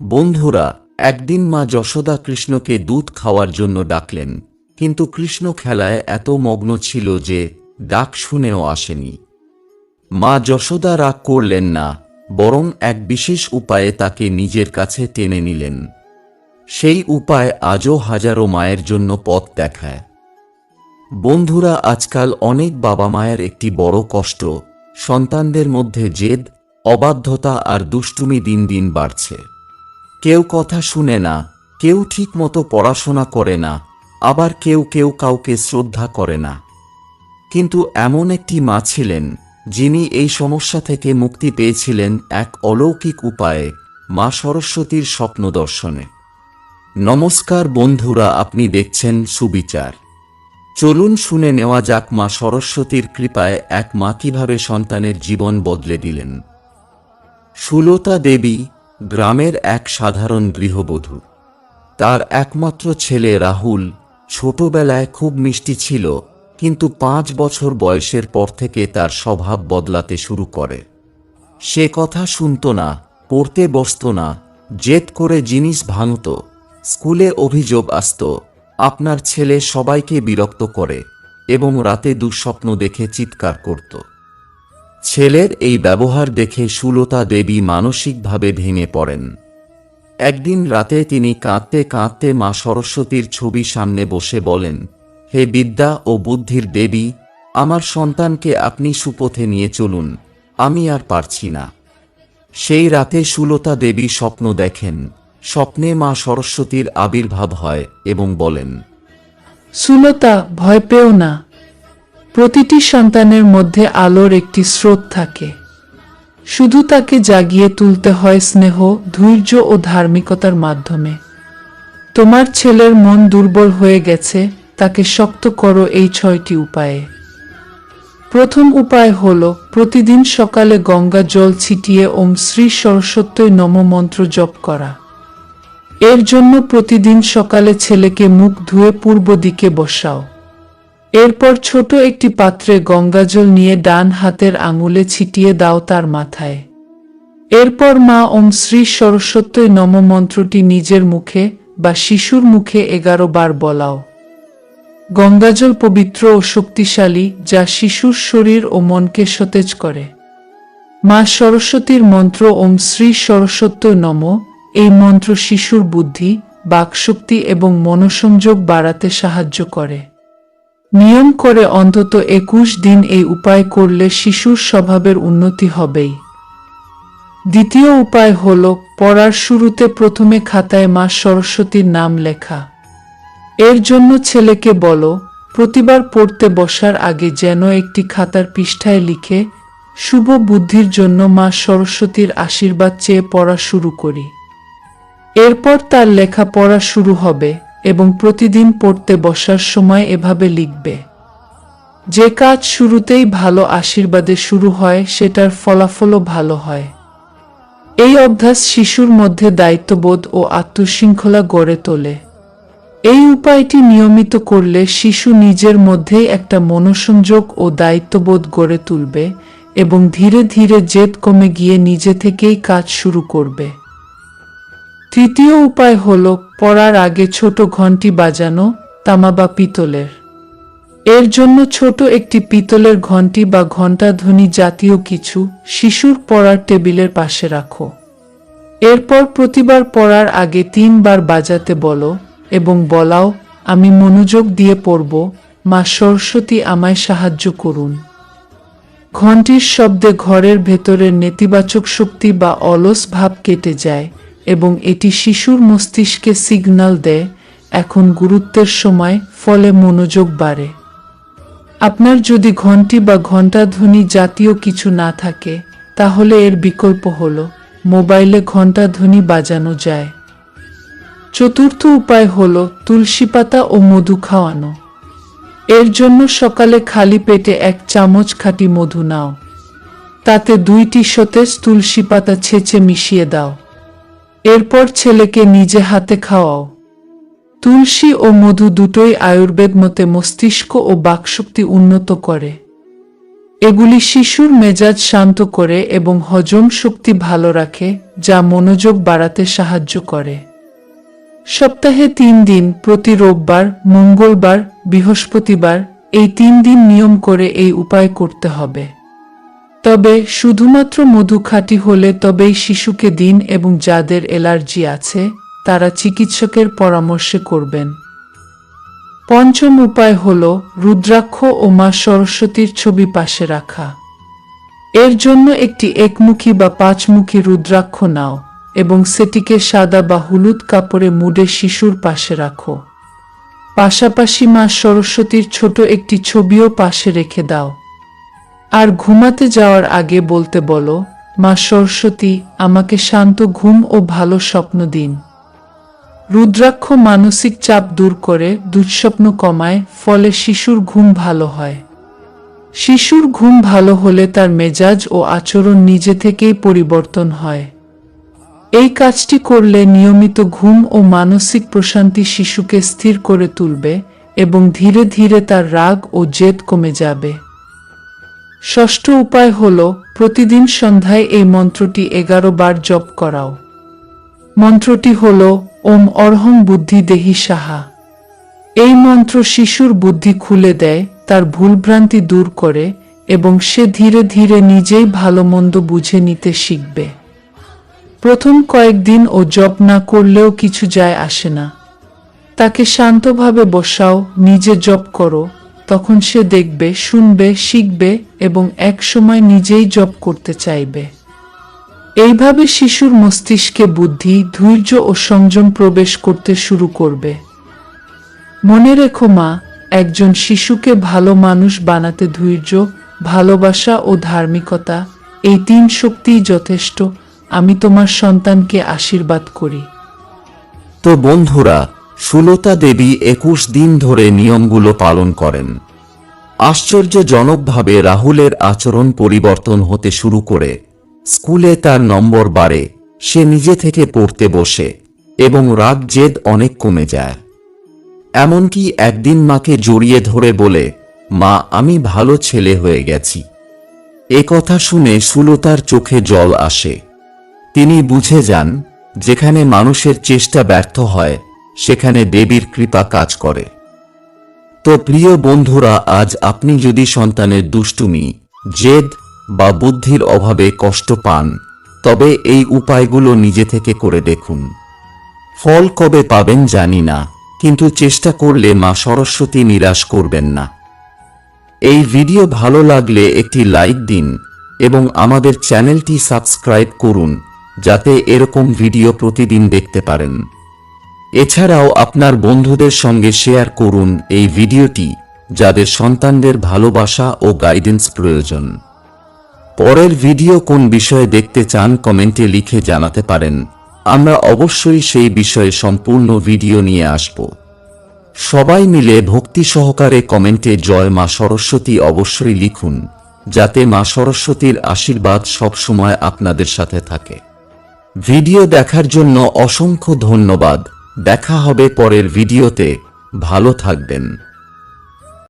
বন্ধুরা, একদিন মা যশোদা কৃষ্ণকে দুধ খাওয়ার জন্য ডাকলেন, কিন্তু কৃষ্ণ খেলায় এত মগ্ন ছিল যে ডাক শুনেও আসেনি। মা যশোদা রাগ করলেন না, বরং এক বিশেষ উপায়ে তাকে নিজের কাছে টেনে নিলেন। সেই উপায় আজও হাজারো মায়ের জন্য পথ দেখায়। বন্ধুরা, আজকাল অনেক বাবা মায়ের একটি বড় কষ্ট, সন্তানদের মধ্যে জেদ, অবাধ্যতা আর দুষ্টুমি দিন দিন বাড়ছে। কেউ কথা শুনে না, কেউ ঠিকমতো পড়াশোনা করে না, আবার কেউ কেউ কাউকে শ্রদ্ধা করে না। কিন্তু এমন একটি মা ছিলেন, যিনি এই সমস্যা থেকে মুক্তি পেয়েছিলেন এক অলৌকিক উপায়ে, মা সরস্বতীর স্বপ্ন দর্শনে। নমস্কার বন্ধুরা, আপনি দেখছেন সুবিচার। চলুন শুনে নেওয়া যাক মা সরস্বতীর কৃপায় এক মা কীভাবে সন্তানের জীবন বদলে দিলেন। সুলতা দেবী গ্রামের এক সাধারণ গৃহবধূ। তার একমাত্র ছেলে রাহুল ছোটবেলায় খুব মিষ্টি ছিল, কিন্তু পাঁচ বছর বয়সের পর থেকে তার স্বভাব বদলাতে শুরু করে। সে কথা শুনত না, পড়তে বসত না, জেদ করে জিনিস ভাঙত, স্কুলে অভিযোগ আসত, আপনার ছেলে সবাইকে বিরক্ত করে এবং রাতে দুঃস্বপ্ন দেখে চিৎকার করত। ছেলের এই ব্যবহার দেখে সুলতা দেবী মানসিকভাবে ভেঙে পড়েন। একদিন রাতে তিনি কাঁদতে কাঁদতে মা সরস্বতীর ছবি সামনে বসে বলেন, হে বিদ্যা ও বুদ্ধির দেবী, আমার সন্তানকে আপনি সুপথে নিয়ে চলুন, আমি আর পারছি না। সেই রাতে সুলতা দেবী স্বপ্ন দেখেন। স্বপ্নে মা সরস্বতীর আবির্ভাব হয় এবং বলেন, সুলতা, ভয় পেও না। প্রতিটি সন্তানের মধ্যে আলোর একটি স্রোত থাকে। শুধু তাকে জাগিয়ে তুলতে হয় স্নেহ, ধৈর্য ও ধার্মিকতার মাধ্যমে। তোমার ছেলের মন দুর্বল হয়ে গেছে, তাকে শক্ত করো এই ছয়টি উপায়ে। প্রথম উপায় হল, প্রতিদিন সকালে গঙ্গা জল ছিটিয়ে ওম শ্রী সরস্বত্যই নম মন্ত্র জপ করা। এর জন্য প্রতিদিন সকালে ছেলেকে মুখ ধুয়ে পূর্ব দিকে বসাও। এরপর ছোট একটি পাত্রে গঙ্গাজল নিয়ে ডান হাতের আঙুলে ছিটিয়ে দাও তার মাথায়। এরপর মা ওম শ্রী সরস্বত্যই নম মন্ত্রটি নিজের মুখে বা শিশুর মুখে এগারো বার বলাও। গঙ্গাজল পবিত্র ও শক্তিশালী যা শিশুর শরীর ও মনকে সতেজ করে। মা সরস্বতীর মন্ত্র ওম শ্রী সরস্বত্য নম, এই মন্ত্র শিশুর বুদ্ধি, বাকশক্তি এবং মনোসংযোগ বাড়াতে সাহায্য করে। নিয়ম করে অন্তত একুশ দিন এই উপায় করলে শিশুর স্বভাবের উন্নতি হবেই। দ্বিতীয় উপায় হল পড়ার শুরুতে প্রথমে খাতায় মা সরস্বতীর নাম লেখা। এর জন্য ছেলেকে বলো, প্রতিবার পড়তে বসার আগে যেন একটি খাতার পৃষ্ঠায় লিখে শুভ বুদ্ধির জন্য মা সরস্বতীর আশীর্বাদ চেয়ে পড়া শুরু করি। এরপর তার লেখা পড়া শুরু হবে। এবং প্রতিদিন পড়তে বসার সময় এভাবে লিখবে। যে কাজ শুরুতেই ভালো আশীর্বাদে শুরু হয়, সেটার ফলাফলও ভালো হয়। এই অভ্যাস শিশুর মধ্যে দায়িত্ববোধ ও আত্মশৃঙ্খলা গড়ে তোলে। এই উপায়টি নিয়মিত করলে শিশু নিজের মধ্যেই একটা মনোসংযোগ ও দায়িত্ববোধ গড়ে তুলবে এবং ধীরে ধীরে জেদ কমে গিয়ে নিজে থেকেই কাজ শুরু করবে। তৃতীয় উপায় হল পড়ার আগে ছোট ঘন্টি বাজানো তামা বা পিতলের। এর জন্য ছোট একটি পিতলের ঘন্টি বা ঘণ্টাধ্বনি জাতীয় কিছু শিশুর পড়ার টেবিলের পাশে রাখো। এরপর প্রতিবার পড়ার আগে তিনবার বাজাতে বলো এবং বলাও, আমি মনোযোগ দিয়ে পড়ব, মা সরস্বতী আমায় সাহায্য করুন। ঘণ্টির শব্দে ঘরের ভেতরের নেতিবাচক শক্তি বা অলস ভাব কেটে যায় এবং এটি শিশুর মস্তিষ্কে সিগন্যাল দেয়, এখন গুরুত্বের সময়, ফলে মনোযোগ বাড়ে। আপনার যদি ঘন্টি বা ঘণ্টাধ্বনি জাতীয় কিছু না থাকে, তাহলে এর বিকল্প হল, মোবাইলে ঘণ্টাধ্বনি বাজানো যায়। চতুর্থ উপায় হল, তুলসী পাতা ও মধু খাওয়ানো। এর জন্য সকালে খালি পেটে এক চামচ খাঁটি মধু নাও। তাতে দুইটি সতেজ তুলসী পাতা ছেঁচে মিশিয়ে দাও। এরপর ছেলেকে নিজে হাতে খাওয়াও। তুলসী ও মধু দুটোই আয়ুর্বেদ মতে মস্তিষ্ক ও বাকশক্তি উন্নত করে। এগুলি শিশুর মেজাজ শান্ত করে এবং হজম শক্তি ভালো রাখে, যা মনোযোগ বাড়াতে সাহায্য করে। সপ্তাহে তিন দিন প্রতি রোববার, মঙ্গলবার, বৃহস্পতিবার এই তিন দিন নিয়ম করে এই উপায় করতে হবে। তবে শুধুমাত্র মধু খাঁটি হলে তবেই শিশুকে দিন এবং যাদের অ্যালার্জি আছে, তারা চিকিৎসকের পরামর্শে করবেন। পঞ্চম উপায় হল রুদ্রাক্ষ ও মা সরস্বতীর ছবি পাশে রাখা। এর জন্য একটি একমুখী বা পাঁচমুখী রুদ্রাক্ষ নাও এবং সেটিকে সাদা বা হলুদ কাপড়ে মুড়ে শিশুর পাশে রাখো। পাশাপাশি মা সরস্বতীর ছোট একটি ছবিও পাশে রেখে দাও। আর ঘুমাতে যাওয়ার আগে বলতে বলো, মা সরস্বতী, আমাকে শান্ত ঘুম ও ভালো স্বপ্ন দিন। রুদ্রাক্ষ মানসিক চাপ দূর করে দুঃস্বপ্ন কমায়, ফলে শিশুর ঘুম ভালো হয়। শিশুর ঘুম ভালো হলে তার মেজাজ ও আচরণ নিজে থেকেই পরিবর্তন হয়। এই কাজটি করলে নিয়মিত ঘুম ও মানসিক প্রশান্তি শিশুকে স্থির করে তুলবে এবং ধীরে ধীরে তার রাগ ও জেদ কমে যাবে। ষষ্ঠ উপায় হল, প্রতিদিন সন্ধ্যায় এই মন্ত্রটি এগারো বার জপ করাও। মন্ত্রটি হল, ওম অর্হং বুদ্ধি দেহি সাহা। এই মন্ত্র শিশুর বুদ্ধি খুলে দেয়, তার ভুলভ্রান্তি দূর করে এবং সে ধীরে ধীরে নিজেই ভালো মন্দ বুঝে নিতে শিখবে। প্রথম কয়েকদিন ও জপ না করলেও কিছু যায় আসে না। তাকে শান্তভাবে বসাও, নিজে জপ করো তখন সে দেখবে, শুনবে, শিখবে এবং একসময় নিজেই জপ করতে চাইবে। এইভাবে শিশুর মস্তিষ্কে বুদ্ধি, ধৈর্য ও সংযম প্রবেশ করতে শুরু করবে। মনে রেখো মা, একজন শিশুকে ভালো মানুষ বানাতে ধৈর্য, ভালোবাসা ও ধার্মিকতা, এই তিন শক্তিই যথেষ্ট। আমি তোমার সন্তানকে আশীর্বাদ করি। তো বন্ধুরা সুলতা দেবী একুশ দিন ধরে নিয়মগুলো পালন করেন। আশ্চর্যজনকভাবে রাহুলের আচরণ পরিবর্তন হতে শুরু করে। স্কুলে তার নম্বর বাড়ে, সে নিজে থেকে পড়তে বসে, এবং রাগ জেদ অনেক কমে যায়। এমনকি একদিন মাকে জড়িয়ে ধরে বলে, মা, আমি ভালো ছেলে হয়ে গেছি। এ কথা শুনে সুলতার চোখে জল আসে। তিনি বুঝে যান, যেখানে মানুষের চেষ্টা ব্যর্থ হয় সেখানে দেবীর কৃপা কাজ করে। তো প্রিয় বন্ধুরা, আজ আপনি যদি সন্তানের দুষ্টুমি, জেদ বা বুদ্ধির অভাবে কষ্ট পান, তবে এই উপায়গুলো নিজে থেকে করে দেখুন। ফল কবে পাবেন জানি না, কিন্তু চেষ্টা করলে মা সরস্বতী নিরাশ করবেন না। এই ভিডিও ভালো লাগলে একটি লাইক দিন এবং আমাদের চ্যানেলটি সাবস্ক্রাইব করুন, যাতে এরকম ভিডিও প্রতিদিন দেখতে পারেন। এছাড়াও আপনার বন্ধুদের সঙ্গে শেয়ার করুন এই ভিডিওটি, যাদের সন্তানদের ভালোবাসা ও গাইডেন্স প্রয়োজন। পরের ভিডিও কোন বিষয়ে দেখতে চান কমেন্টে লিখে জানাতে পারেন। আমরা অবশ্যই সেই বিষয়ে সম্পূর্ণ ভিডিও নিয়ে আসব। সবাই মিলে ভক্তি সহকারে কমেন্টে জয় মা সরস্বতী অবশ্যই লিখুন, যাতে মা সরস্বতীর আশীর্বাদ সবসময় আপনাদের সাথে থাকে। ভিডিও দেখার জন্য অসংখ্য ধন্যবাদ। দেখা হবে পরের ভিডিওতে। ভালো থাকবেন।